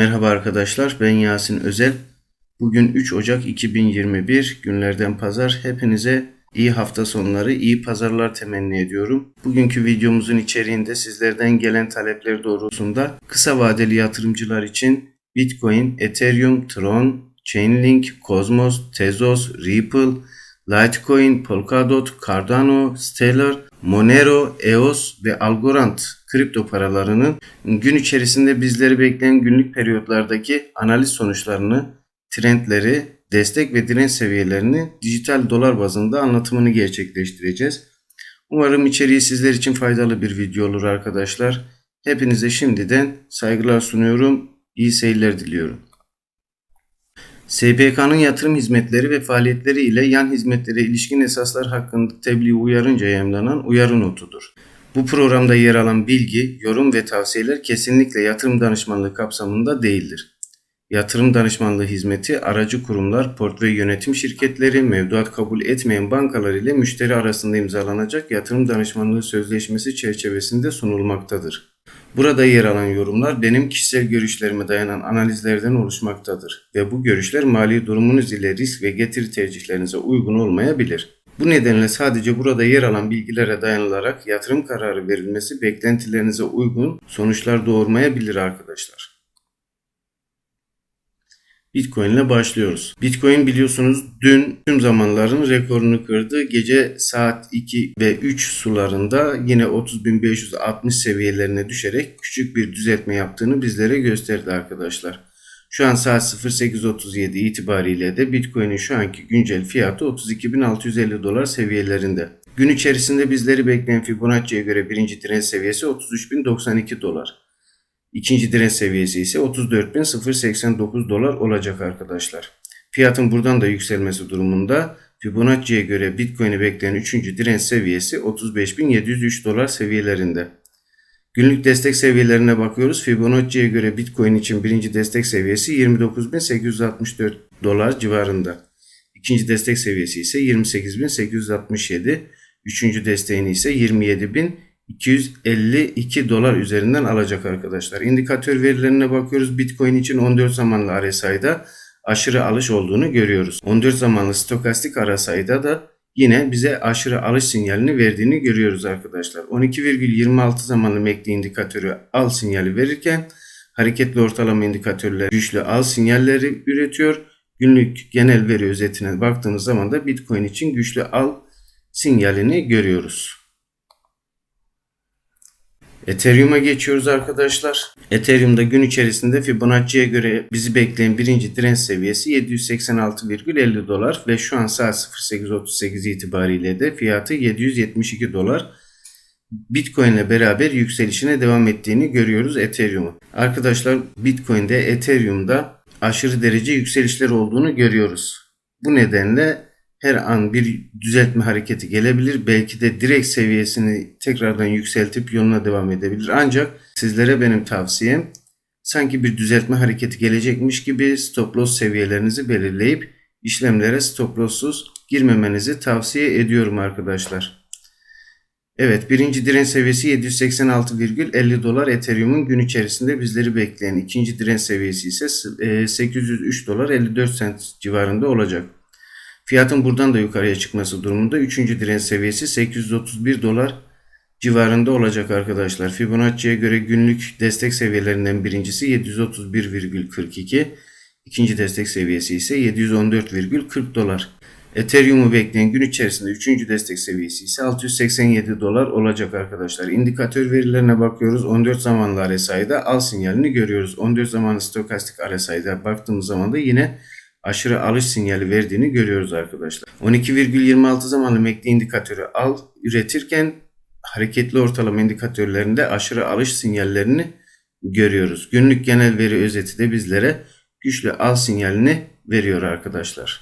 Merhaba arkadaşlar, ben Yasin Özel. Bugün 3 Ocak 2021 günlerden pazar. Hepinize iyi hafta sonları, iyi pazarlar temenni ediyorum. Bugünkü videomuzun içeriğinde sizlerden gelen talepler doğrultusunda kısa vadeli yatırımcılar için Bitcoin, Ethereum, Tron, Chainlink, Cosmos, Tezos, Ripple, Litecoin, Polkadot, Cardano, Stellar, Monero, EOS ve Algorand kripto paralarının gün içerisinde bizleri bekleyen günlük periyotlardaki analiz sonuçlarını, trendleri, destek ve direnç seviyelerini dijital dolar bazında anlatımını gerçekleştireceğiz. Umarım içeriği sizler için faydalı bir video olur arkadaşlar. Hepinize şimdiden saygılar sunuyorum. İyi seyirler diliyorum. SPK'nın yatırım hizmetleri ve faaliyetleri ile yan hizmetlere ilişkin esaslar hakkında tebliğ uyarınca yayımlanan uyarı notudur. Bu programda yer alan bilgi, yorum ve tavsiyeler kesinlikle yatırım danışmanlığı kapsamında değildir. Yatırım danışmanlığı hizmeti aracı kurumlar, portföy yönetim şirketleri, mevduat kabul etmeyen bankalar ile müşteri arasında imzalanacak yatırım danışmanlığı sözleşmesi çerçevesinde sunulmaktadır. Burada yer alan yorumlar benim kişisel görüşlerime dayanan analizlerden oluşmaktadır ve bu görüşler mali durumunuz ile risk ve getiri tercihlerinize uygun olmayabilir. Bu nedenle sadece burada yer alan bilgilere dayanılarak yatırım kararı verilmesi beklentilerinize uygun sonuçlar doğurmayabilir arkadaşlar. Bitcoin ile başlıyoruz. Bitcoin biliyorsunuz dün tüm zamanların rekorunu kırdı. Gece saat 2 ve 3 sularında yine 30.560 seviyelerine düşerek küçük bir düzeltme yaptığını bizlere gösterdi arkadaşlar. Şu an saat 08.37 itibariyle de Bitcoin'in şu anki güncel fiyatı 32.650 dolar seviyelerinde. Gün içerisinde bizleri bekleyen Fibonacci'ye göre birinci direnç seviyesi 33.092 dolar. İkinci direnç seviyesi ise 34.089 dolar olacak arkadaşlar. Fiyatın buradan da yükselmesi durumunda Fibonacci'ye göre Bitcoin'i bekleyen üçüncü direnç seviyesi 35.703 dolar seviyelerinde. Günlük destek seviyelerine bakıyoruz. Fibonacci'ye göre Bitcoin için birinci destek seviyesi 29.864 dolar civarında. İkinci destek seviyesi ise 28.867. Üçüncü desteğini ise 27.252 dolar üzerinden alacak arkadaşlar. İndikatör verilerine bakıyoruz. Bitcoin için 14 zamanlı RSI'da aşırı alış olduğunu görüyoruz. 14 zamanlı stokastik RSI'da da yine bize aşırı alış sinyalini verdiğini görüyoruz arkadaşlar. 12,26 zamanlı MACD indikatörü al sinyali verirken hareketli ortalama indikatörler güçlü al sinyalleri üretiyor. Günlük genel veri özetine baktığımız zaman da Bitcoin için güçlü al sinyalini görüyoruz. Ethereum'a geçiyoruz arkadaşlar. Ethereum'da gün içerisinde Fibonacci'ye göre bizi bekleyen birinci direnç seviyesi 786,50 dolar ve şu an saat 08.38 itibariyle de fiyatı 772 dolar. Bitcoin ile beraber yükselişine devam ettiğini görüyoruz Ethereum'un. Arkadaşlar Bitcoin'de Ethereum'da aşırı derece yükselişler olduğunu görüyoruz. Bu nedenle her an bir düzeltme hareketi gelebilir. Belki de direkt seviyesini tekrardan yükseltip yoluna devam edebilir. Ancak sizlere benim tavsiyem sanki bir düzeltme hareketi gelecekmiş gibi stop loss seviyelerinizi belirleyip işlemlere stop loss'suz girmemenizi tavsiye ediyorum arkadaşlar. Evet birinci direnç seviyesi 786,50 dolar Ethereum'un gün içerisinde bizleri bekleyen ikinci direnç seviyesi ise 803 dolar 54 sent civarında olacak. Fiyatın buradan da yukarıya çıkması durumunda 3. direnç seviyesi 831 dolar civarında olacak arkadaşlar. Fibonacci'ye göre günlük destek seviyelerinden birincisi 731,42. ikinci destek seviyesi ise 714,40 dolar. Ethereum'u bekleyen gün içerisinde 3. destek seviyesi ise 687 dolar olacak arkadaşlar. İndikatör verilerine bakıyoruz. 14 zamanlı RSI'da al sinyalini görüyoruz. 14 zamanlı stokastik RSI'da baktığımız zaman da yine aşırı alış sinyali verdiğini görüyoruz arkadaşlar. 12,26 zamanlı MACD indikatörü al üretirken hareketli ortalama indikatörlerinde aşırı alış sinyallerini görüyoruz. Günlük genel veri özeti de bizlere güçlü al sinyalini veriyor arkadaşlar.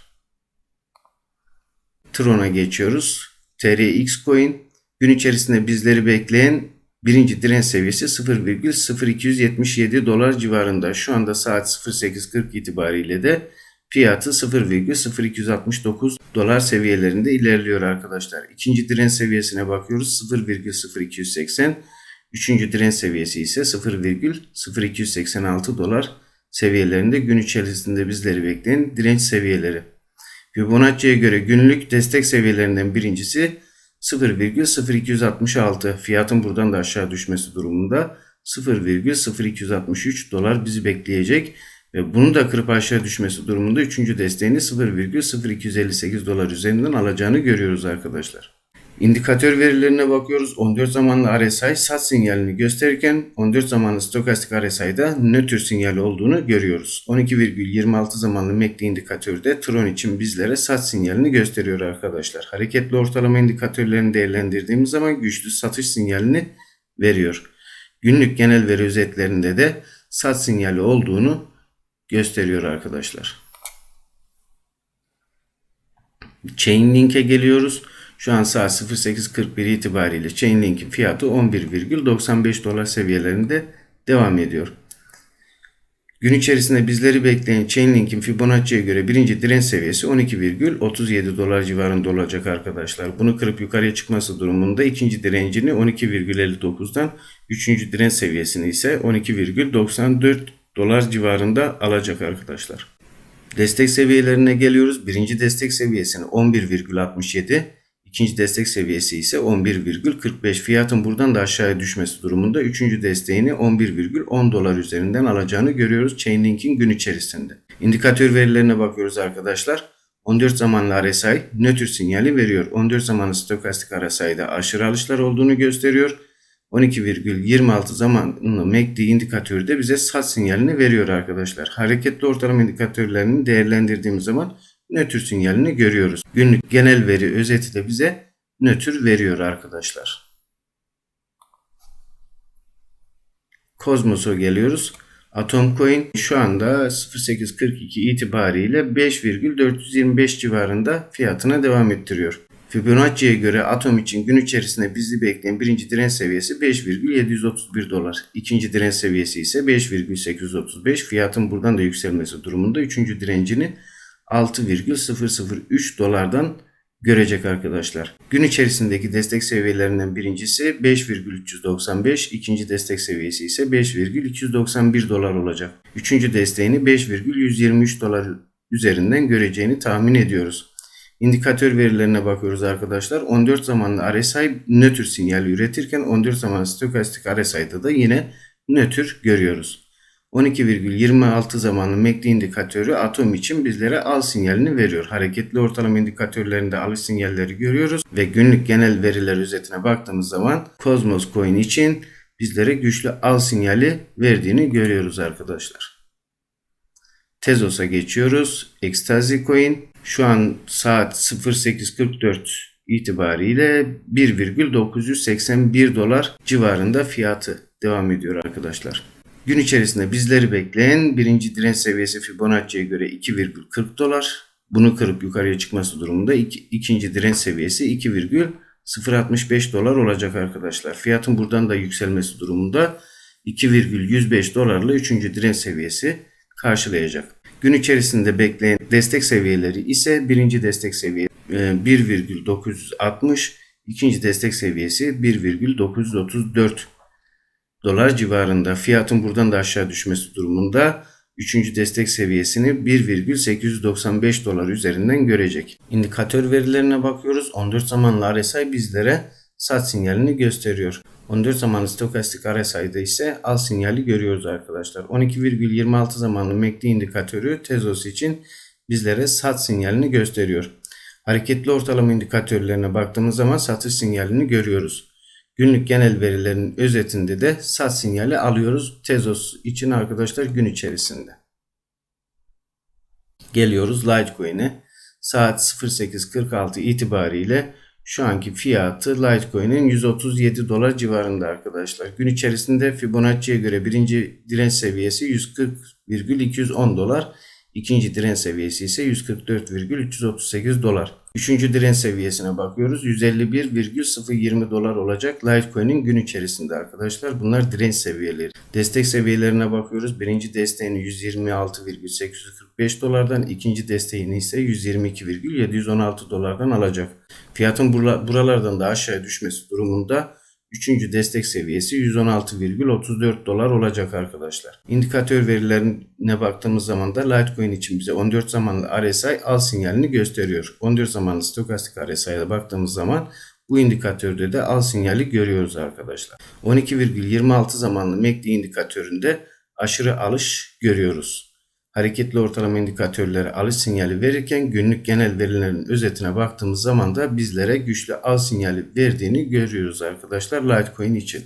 Tron'a geçiyoruz. TRX coin gün içerisinde bizleri bekleyen birinci direnç seviyesi 0,0277 dolar civarında. Şu anda saat 08.40 itibariyle de Fiyatı 0,0269 dolar seviyelerinde ilerliyor arkadaşlar. İkinci direnç seviyesine bakıyoruz 0,0280. Üçüncü direnç seviyesi ise 0,0286 dolar seviyelerinde gün içerisinde bizleri bekleyen direnç seviyeleri. Fibonacci'ye göre günlük destek seviyelerinden birincisi 0,0266 fiyatın buradan da aşağı düşmesi durumunda 0,0263 dolar bizi bekleyecek bunu da kırıp aşağı düşmesi durumunda 3. desteğini 0,0258 dolar üzerinden alacağını görüyoruz arkadaşlar. İndikatör verilerine bakıyoruz. 14 zamanlı RSI sat sinyalini gösterirken 14 zamanlı stokastik RSI'da nötr sinyali olduğunu görüyoruz. 12,26 zamanlı MACD indikatörde Tron için bizlere sat sinyalini gösteriyor arkadaşlar. Hareketli ortalama indikatörlerini değerlendirdiğimiz zaman güçlü satış sinyalini veriyor. Günlük genel veri özetlerinde de sat sinyali olduğunu gösteriyor arkadaşlar. Chainlink'e geliyoruz. Şu an saat 08.41 itibariyle Chainlink'in fiyatı 11,95 dolar seviyelerinde devam ediyor. Gün içerisinde bizleri bekleyen Chainlink'in Fibonacci'ye göre birinci direnç seviyesi 12,37 dolar civarında olacak arkadaşlar. Bunu kırıp yukarıya çıkması durumunda ikinci direncini 12,59'dan üçüncü direnç seviyesini ise 12,94 dolar civarında alacak arkadaşlar. Destek seviyelerine geliyoruz. Birinci destek seviyesini 11,67 İkinci destek seviyesi ise 11,45. Fiyatın buradan da aşağıya düşmesi durumunda üçüncü desteğini 11,10 dolar üzerinden alacağını görüyoruz Chainlink'in gün içerisinde. İndikatör verilerine bakıyoruz arkadaşlar. 14 zamanlı RSI nötr sinyali veriyor. 14 zamanlı stokastik RSI'de aşırı alışlar olduğunu gösteriyor. 12,26 zamanlı MACD indikatörü de bize sat sinyalini veriyor arkadaşlar. Hareketli ortalama indikatörlerini değerlendirdiğimiz zaman nötr sinyalini görüyoruz. Günlük genel veri özeti de bize nötr veriyor arkadaşlar. Kozmos'a geliyoruz. Atom Coin şu anda 0842 itibariyle 5,425 civarında fiyatına devam ettiriyor. Fibonacci'ye göre Atom için gün içerisinde bizi bekleyen birinci direnç seviyesi 5,731 dolar. İkinci direnç seviyesi ise 5,835. Fiyatın buradan da yükselmesi durumunda üçüncü direncini 6,003 dolardan görecek arkadaşlar. Gün içerisindeki destek seviyelerinden birincisi 5,395, ikinci destek seviyesi ise 5,291 dolar olacak. Üçüncü desteğini 5,123 dolar üzerinden göreceğini tahmin ediyoruz. İndikatör verilerine bakıyoruz arkadaşlar. 14 zamanlı RSI nötr sinyal üretirken 14 zamanlı stokastik RSI'da da yine nötr görüyoruz. 12,26 zamanlı MACD indikatörü atom için bizlere al sinyalini veriyor. Hareketli ortalama indikatörlerinde alış sinyalleri görüyoruz ve günlük genel veriler özetine baktığımız zaman Cosmos Coin için bizlere güçlü al sinyali verdiğini görüyoruz arkadaşlar. Tezos'a geçiyoruz. Ecstasy Coin şu an saat 08.44 itibariyle 1,981 dolar civarında fiyatı devam ediyor arkadaşlar. Gün içerisinde bizleri bekleyen birinci direnç seviyesi Fibonacci'ye göre 2,40 dolar. Bunu kırıp yukarıya çıkması durumunda iki, ikinci direnç seviyesi 2,065 dolar olacak arkadaşlar. Fiyatın buradan da yükselmesi durumunda 2,105 dolarla üçüncü direnç seviyesi karşılayacak. Gün içerisinde bekleyen destek seviyeleri ise birinci destek seviyesi 1,960, ikinci destek seviyesi 1,934 dolar civarında. Fiyatın buradan da aşağı düşmesi durumunda 3. destek seviyesini 1,895 dolar üzerinden görecek. İndikatör verilerine bakıyoruz. 14 zamanlı RSI bizlere sat sinyalini gösteriyor. 14 zamanlı stokastik RSI'de ise al sinyali görüyoruz arkadaşlar. 12,26 zamanlı MACD indikatörü Tezos için bizlere sat sinyalini gösteriyor. Hareketli ortalama indikatörlerine baktığımız zaman satış sinyalini görüyoruz. Günlük genel verilerin özetinde de sat sinyali alıyoruz Tezos için arkadaşlar gün içerisinde. Geliyoruz Litecoin'e. Saat 08.46 itibariyle şu anki fiyatı Litecoin'in 137 dolar civarında arkadaşlar. Gün içerisinde Fibonacci'ye göre birinci direnç seviyesi 140,210 dolar. İkinci direnç seviyesi ise 144,338 dolar. Üçüncü direnç seviyesine bakıyoruz. 151,020 dolar olacak Litecoin'in gün içerisinde arkadaşlar. Bunlar direnç seviyeleri. Destek seviyelerine bakıyoruz. Birinci desteğini 126,845 dolardan, ikinci desteğini ise 122,716 dolardan alacak. Fiyatın buralardan da aşağıya düşmesi durumunda Üçüncü destek seviyesi 116,34 dolar olacak arkadaşlar. İndikatör verilerine baktığımız zaman da Litecoin için bize 14 zamanlı RSI al sinyalini gösteriyor. 14 zamanlı stokastik RSI'ye baktığımız zaman bu indikatörde de al sinyali görüyoruz arkadaşlar. 12,26 zamanlı MACD indikatöründe aşırı alış görüyoruz. Hareketli ortalama indikatörleri alış sinyali verirken günlük genel verilerin özetine baktığımız zaman da bizlere güçlü al sinyali verdiğini görüyoruz arkadaşlar Litecoin için.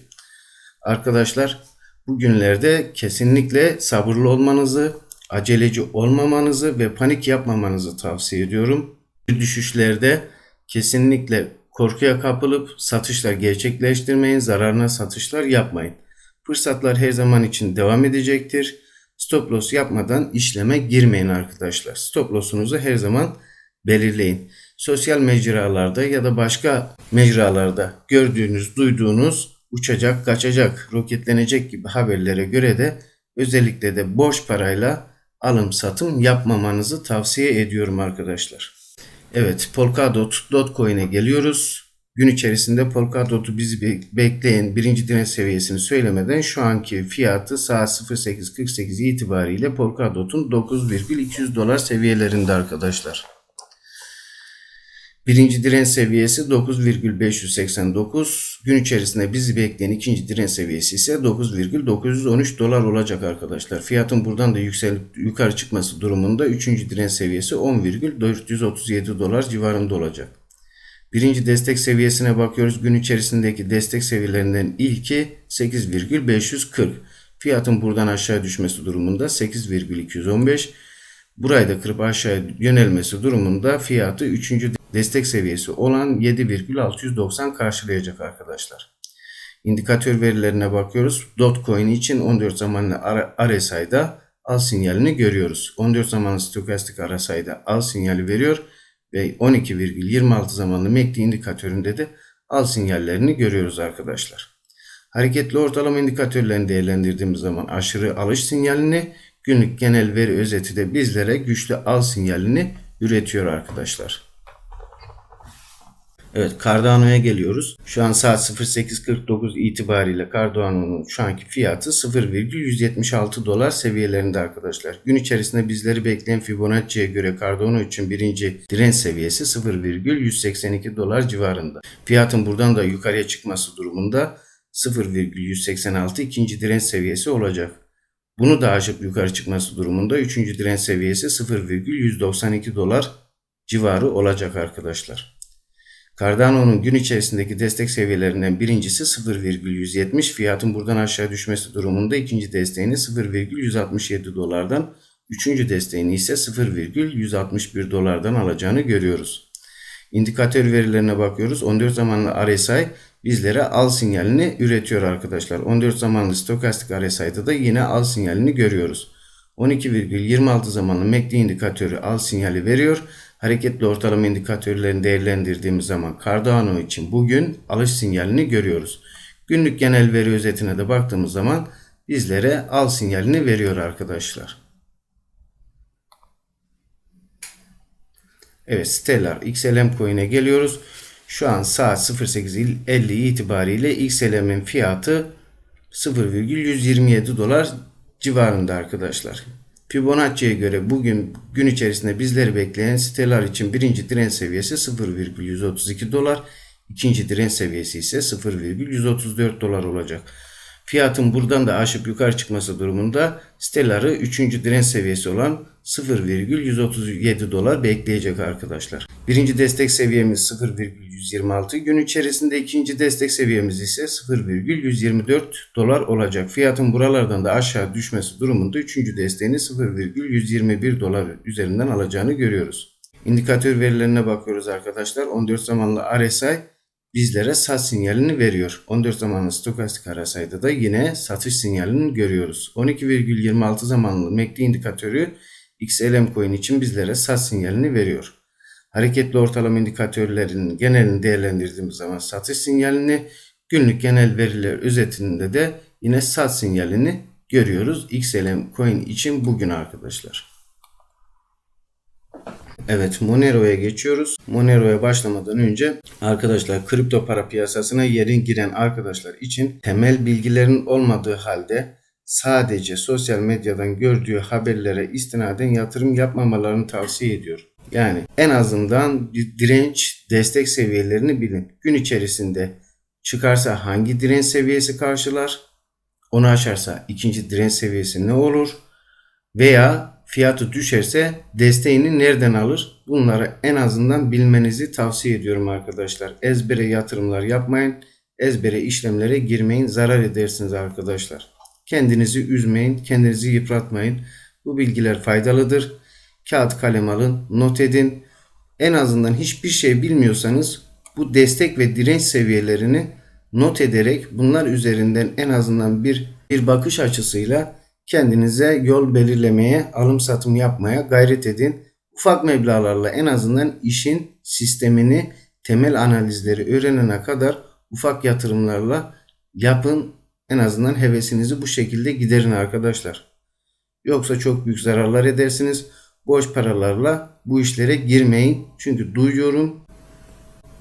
Arkadaşlar bugünlerde kesinlikle sabırlı olmanızı, aceleci olmamanızı ve panik yapmamanızı tavsiye ediyorum. Düşüşlerde kesinlikle korkuya kapılıp satışlar gerçekleştirmeyin, zararına satışlar yapmayın. Fırsatlar her zaman için devam edecektir. Stop loss yapmadan işleme girmeyin arkadaşlar. Stop loss'unuzu her zaman belirleyin. Sosyal mecralarda ya da başka mecralarda gördüğünüz, duyduğunuz uçacak, kaçacak, roketlenecek gibi haberlere göre de özellikle de borç parayla alım satım yapmamanızı tavsiye ediyorum arkadaşlar. Evet Polkadot Dogecoin'e geliyoruz. Gün içerisinde Polkadot'u bizi bekleyen birinci direnç seviyesini söylemeden şu anki fiyatı saat 08.48 itibariyle Polkadot'un 9,200 dolar seviyelerinde arkadaşlar. Birinci direnç seviyesi 9,589. Gün içerisinde bizi bekleyen ikinci direnç seviyesi ise 9,913 dolar olacak arkadaşlar. Fiyatın buradan da yükselip yukarı çıkması durumunda üçüncü direnç seviyesi 10,437 dolar civarında olacak. Birinci destek seviyesine bakıyoruz. Gün içerisindeki destek seviyelerinden ilki 8,540. Fiyatın buradan aşağı düşmesi durumunda 8,215. Burayı da kırıp aşağı yönelmesi durumunda fiyatı 3. destek seviyesi olan 7,690 karşılayacak arkadaşlar. İndikatör verilerine bakıyoruz. Dogecoin için 14 zamanlı RSI'da al sinyalini görüyoruz. 14 zamanlı stokastik RSI'da al sinyali veriyor ve 12,26 zamanlı MACD indikatöründe de al sinyallerini görüyoruz arkadaşlar. Hareketli ortalama indikatörlerini değerlendirdiğimiz zaman aşırı alış sinyalini, günlük genel veri özeti de bizlere güçlü al sinyalini üretiyor arkadaşlar. Evet Cardano'ya geliyoruz. Şu an saat 08.49 itibariyle Cardano'nun şu anki fiyatı 0,176 dolar seviyelerinde arkadaşlar. Gün içerisinde bizleri bekleyen Fibonacci'ye göre Cardano için birinci direnç seviyesi 0,182 dolar civarında. Fiyatın buradan da yukarıya çıkması durumunda 0,186 ikinci direnç seviyesi olacak. Bunu da aşıp yukarı çıkması durumunda üçüncü direnç seviyesi 0,192 dolar civarı olacak arkadaşlar. Cardano'nun gün içerisindeki destek seviyelerinden birincisi 0,170 fiyatın buradan aşağı düşmesi durumunda ikinci desteğini 0,167 dolardan üçüncü desteğini ise 0,161 dolardan alacağını görüyoruz. İndikatör verilerine bakıyoruz. 14 zamanlı RSI bizlere al sinyalini üretiyor arkadaşlar. 14 zamanlı stokastik RSI'da da yine al sinyalini görüyoruz. 12,26 zamanlı MACD indikatörü al sinyali veriyor hareketli ortalama indikatörlerini değerlendirdiğimiz zaman Cardano için bugün alış sinyalini görüyoruz. Günlük genel veri özetine de baktığımız zaman bizlere al sinyalini veriyor arkadaşlar. Evet Stellar XLM coin'e geliyoruz. Şu an saat 08.50 itibariyle XLM'in fiyatı 0,127 dolar civarında arkadaşlar. Fibonacci'ye göre bugün gün içerisinde bizleri bekleyen siteler için birinci direnç seviyesi 0,132 dolar, ikinci direnç seviyesi ise 0,134 dolar olacak. Fiyatın buradan da aşıp yukarı çıkması durumunda Stellar'ı 3. direnç seviyesi olan 0,137 dolar bekleyecek arkadaşlar. Birinci destek seviyemiz 0,126 gün içerisinde ikinci destek seviyemiz ise 0,124 dolar olacak. Fiyatın buralardan da aşağı düşmesi durumunda üçüncü desteğini 0,121 dolar üzerinden alacağını görüyoruz. İndikatör verilerine bakıyoruz arkadaşlar. 14 zamanlı RSI bizlere sat sinyalini veriyor. 14 zamanlı stokastik RSI'da da yine satış sinyalini görüyoruz. 12,26 zamanlı MACD indikatörü XLM coin için bizlere sat sinyalini veriyor. Hareketli ortalama indikatörlerinin genelini değerlendirdiğimiz zaman satış sinyalini, günlük genel veriler özetinde de yine sat sinyalini görüyoruz. XLM coin için bugün arkadaşlar. Evet Monero'ya geçiyoruz. Monero'ya başlamadan önce arkadaşlar kripto para piyasasına yeni giren arkadaşlar için temel bilgilerin olmadığı halde sadece sosyal medyadan gördüğü haberlere istinaden yatırım yapmamalarını tavsiye ediyor. Yani en azından direnç destek seviyelerini bilin. Gün içerisinde çıkarsa hangi direnç seviyesi karşılar? Onu aşarsa ikinci direnç seviyesi ne olur? Veya fiyatı düşerse desteğini nereden alır? Bunları en azından bilmenizi tavsiye ediyorum arkadaşlar. Ezbere yatırımlar yapmayın. Ezbere işlemlere girmeyin. Zarar edersiniz arkadaşlar. Kendinizi üzmeyin. Kendinizi yıpratmayın. Bu bilgiler faydalıdır. Kağıt kalem alın. Not edin. En azından hiçbir şey bilmiyorsanız bu destek ve direnç seviyelerini not ederek bunlar üzerinden en azından bir bir bakış açısıyla kendinize yol belirlemeye, alım satım yapmaya gayret edin. Ufak meblağlarla en azından işin sistemini, temel analizleri öğrenene kadar ufak yatırımlarla yapın. En azından hevesinizi bu şekilde giderin arkadaşlar. Yoksa çok büyük zararlar edersiniz. Boş paralarla bu işlere girmeyin. Çünkü duyuyorum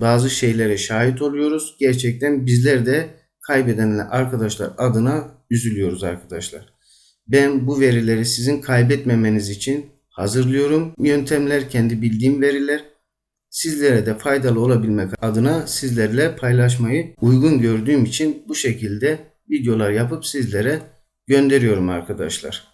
bazı şeylere şahit oluyoruz. Gerçekten bizler de kaybedenler arkadaşlar adına üzülüyoruz arkadaşlar. Ben bu verileri sizin kaybetmemeniz için hazırlıyorum. Yöntemler kendi bildiğim veriler. Sizlere de faydalı olabilmek adına sizlerle paylaşmayı uygun gördüğüm için bu şekilde videolar yapıp sizlere gönderiyorum arkadaşlar.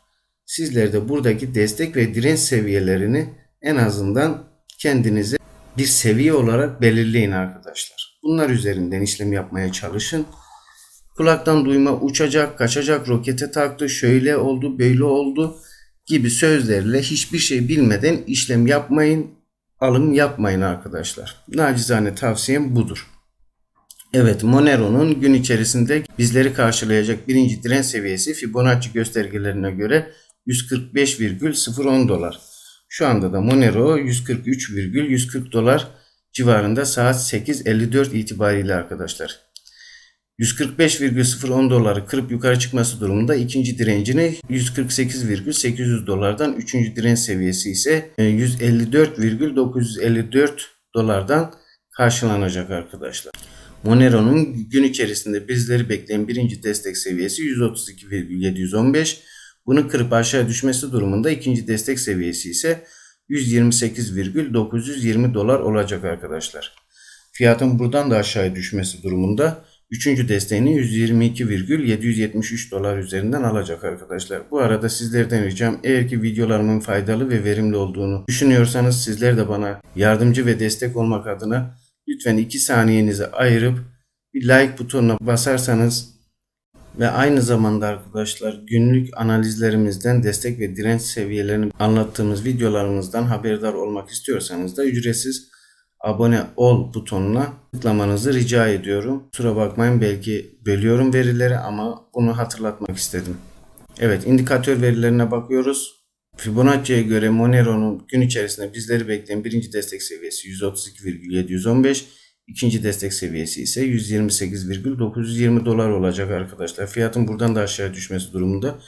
Sizler de buradaki destek ve direnç seviyelerini en azından kendinize bir seviye olarak belirleyin arkadaşlar. Bunlar üzerinden işlem yapmaya çalışın. Kulaktan duyma uçacak, kaçacak, rokete taktı, şöyle oldu, böyle oldu gibi sözlerle hiçbir şey bilmeden işlem yapmayın, alım yapmayın arkadaşlar. Nacizane tavsiyem budur. Evet Monero'nun gün içerisinde bizleri karşılayacak birinci direnç seviyesi Fibonacci göstergelerine göre 145,010 dolar. Şu anda da Monero 143,140 dolar civarında saat 8.54 itibariyle arkadaşlar. 145,010 doları kırıp yukarı çıkması durumunda ikinci direncini 148,800 dolardan, üçüncü direnç seviyesi ise 154,954 dolardan karşılanacak arkadaşlar. Monero'nun gün içerisinde bizleri bekleyen birinci destek seviyesi 132,715. Bunu kırıp aşağı düşmesi durumunda ikinci destek seviyesi ise 128,920 dolar olacak arkadaşlar. Fiyatın buradan da aşağıya düşmesi durumunda Üçüncü desteğini 122,773 dolar üzerinden alacak arkadaşlar. Bu arada sizlerden ricam eğer ki videolarımın faydalı ve verimli olduğunu düşünüyorsanız sizler de bana yardımcı ve destek olmak adına lütfen 2 saniyenizi ayırıp bir like butonuna basarsanız ve aynı zamanda arkadaşlar günlük analizlerimizden destek ve direnç seviyelerini anlattığımız videolarımızdan haberdar olmak istiyorsanız da ücretsiz abone ol butonuna tıklamanızı rica ediyorum. Kusura bakmayın belki bölüyorum verileri ama bunu hatırlatmak istedim. Evet indikatör verilerine bakıyoruz. Fibonacci'ye göre Monero'nun gün içerisinde bizleri bekleyen birinci destek seviyesi 132,715, ikinci destek seviyesi ise 128,920 dolar olacak arkadaşlar. Fiyatın buradan da aşağı düşmesi durumunda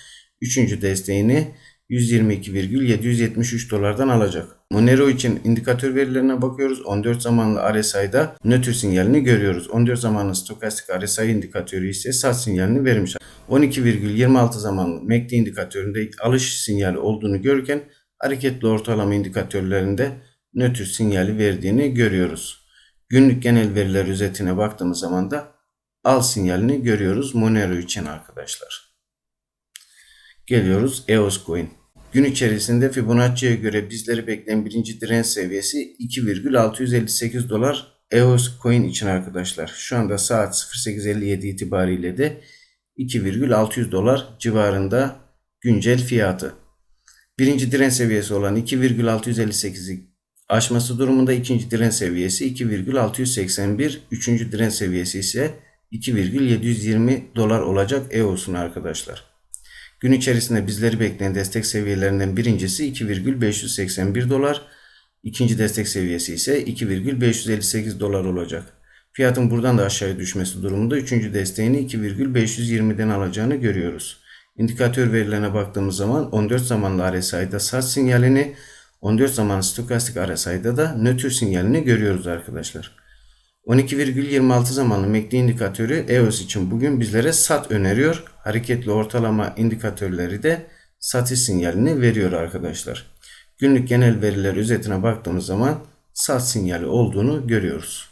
üçüncü desteğini 122,773 dolardan alacak. Monero için indikatör verilerine bakıyoruz. 14 zamanlı RSI'da nötr sinyalini görüyoruz. 14 zamanlı stokastik RSI indikatörü ise sat sinyalini vermiş. 12,26 zamanlı MACD indikatöründe alış sinyali olduğunu görürken hareketli ortalama indikatörlerinde nötr sinyali verdiğini görüyoruz. Günlük genel veriler özetine baktığımız zaman da al sinyalini görüyoruz Monero için arkadaşlar. Geliyoruz EOS Coin. Gün içerisinde Fibonacci'ye göre bizleri bekleyen birinci direnç seviyesi 2,658 dolar EOS Coin için arkadaşlar. Şu anda saat 08.57 itibariyle de 2,600 dolar civarında güncel fiyatı. Birinci direnç seviyesi olan 2,658'i aşması durumunda ikinci direnç seviyesi 2,681, üçüncü direnç seviyesi ise 2,720 dolar olacak EOS'un arkadaşlar. Gün içerisinde bizleri bekleyen destek seviyelerinden birincisi 2,581 dolar. İkinci destek seviyesi ise 2,558 dolar olacak. Fiyatın buradan da aşağıya düşmesi durumunda üçüncü desteğini 2,520'den alacağını görüyoruz. İndikatör verilerine baktığımız zaman 14 zamanlı RSI'da sat sinyalini 14 zamanlı stokastik RSI'da da nötr sinyalini görüyoruz arkadaşlar. 12,26 zamanlı MACD indikatörü EOS için bugün bizlere SAT öneriyor. Hareketli ortalama indikatörleri de satış sinyalini veriyor arkadaşlar. Günlük genel veriler özetine baktığımız zaman SAT sinyali olduğunu görüyoruz.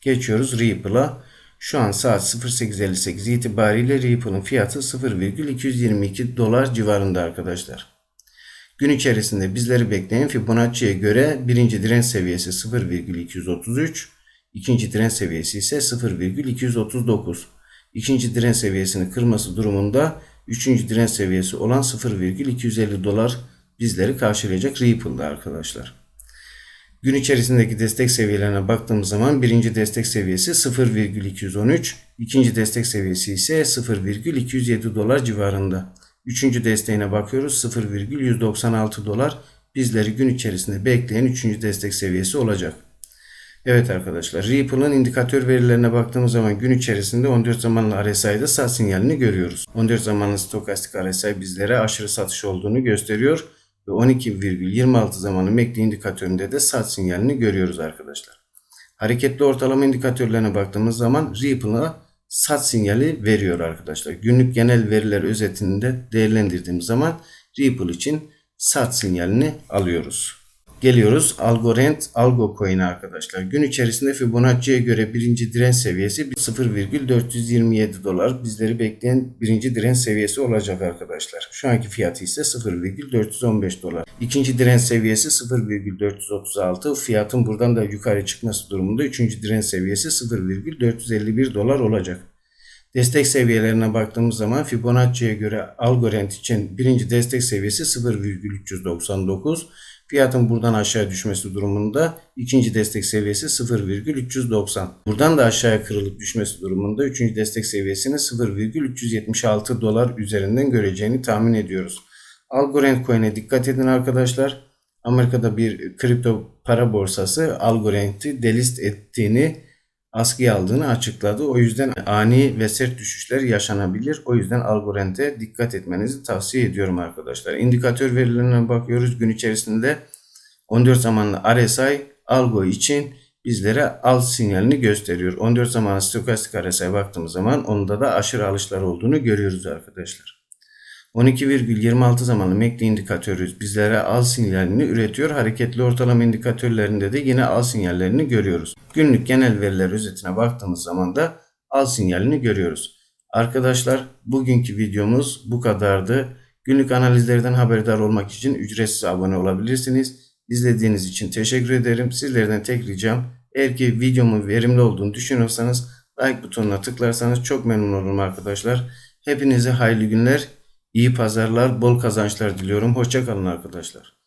Geçiyoruz Ripple'a. Şu an saat 08.58 itibariyle Ripple'ın fiyatı 0,222 dolar civarında arkadaşlar. Gün içerisinde bizleri bekleyen Fibonacci'ye göre birinci direnç seviyesi 0,233, ikinci direnç seviyesi ise 0,239. İkinci direnç seviyesini kırması durumunda üçüncü direnç seviyesi olan 0,250 dolar bizleri karşılayacak Ripple'da arkadaşlar. Gün içerisindeki destek seviyelerine baktığımız zaman birinci destek seviyesi 0,213, ikinci destek seviyesi ise 0,207 dolar civarında. Üçüncü desteğine bakıyoruz 0,196 dolar bizleri gün içerisinde bekleyen üçüncü destek seviyesi olacak. Evet arkadaşlar Ripple'ın indikatör verilerine baktığımız zaman gün içerisinde 14 zamanlı RSI'da sat sinyalini görüyoruz. 14 zamanlı stokastik RSI bizlere aşırı satış olduğunu gösteriyor ve 12,26 zamanlı MACD indikatöründe de sat sinyalini görüyoruz arkadaşlar. Hareketli ortalama indikatörlerine baktığımız zaman Ripple'a sat sinyali veriyor arkadaşlar. Günlük genel veriler özetinde değerlendirdiğimiz zaman Ripple için sat sinyalini alıyoruz. Geliyoruz Algorand Algo Coin'e arkadaşlar. Gün içerisinde Fibonacci'ye göre birinci direnç seviyesi 0,427 dolar. Bizleri bekleyen birinci direnç seviyesi olacak arkadaşlar. Şu anki fiyatı ise 0,415 dolar. İkinci direnç seviyesi 0,436. Fiyatın buradan da yukarı çıkması durumunda üçüncü direnç seviyesi 0,451 dolar olacak. Destek seviyelerine baktığımız zaman Fibonacci'ye göre Algorand için birinci destek seviyesi 0,399. Fiyatın buradan aşağı düşmesi durumunda ikinci destek seviyesi 0,390. Buradan da aşağıya kırılıp düşmesi durumunda üçüncü destek seviyesini 0,376 dolar üzerinden göreceğini tahmin ediyoruz. Algorand Coin'e dikkat edin arkadaşlar. Amerika'da bir kripto para borsası Algorand'i delist ettiğini askıya aldığını açıkladı. O yüzden ani ve sert düşüşler yaşanabilir. O yüzden Algorand'e dikkat etmenizi tavsiye ediyorum arkadaşlar. İndikatör verilerine bakıyoruz. Gün içerisinde 14 zamanlı RSI algo için bizlere al sinyalini gösteriyor. 14 zamanlı stokastik RSI baktığımız zaman onda da aşırı alışlar olduğunu görüyoruz arkadaşlar. 12,26 zamanlı MACD indikatörü bizlere al sinyalini üretiyor. Hareketli ortalama indikatörlerinde de yine al sinyallerini görüyoruz. Günlük genel veriler özetine baktığımız zaman da al sinyalini görüyoruz. Arkadaşlar bugünkü videomuz bu kadardı. Günlük analizlerden haberdar olmak için ücretsiz abone olabilirsiniz. İzlediğiniz için teşekkür ederim. Sizlerden tek ricam eğer ki videomun verimli olduğunu düşünüyorsanız like butonuna tıklarsanız çok memnun olurum arkadaşlar. Hepinize hayırlı günler, iyi pazarlar, bol kazançlar diliyorum. Hoşçakalın arkadaşlar.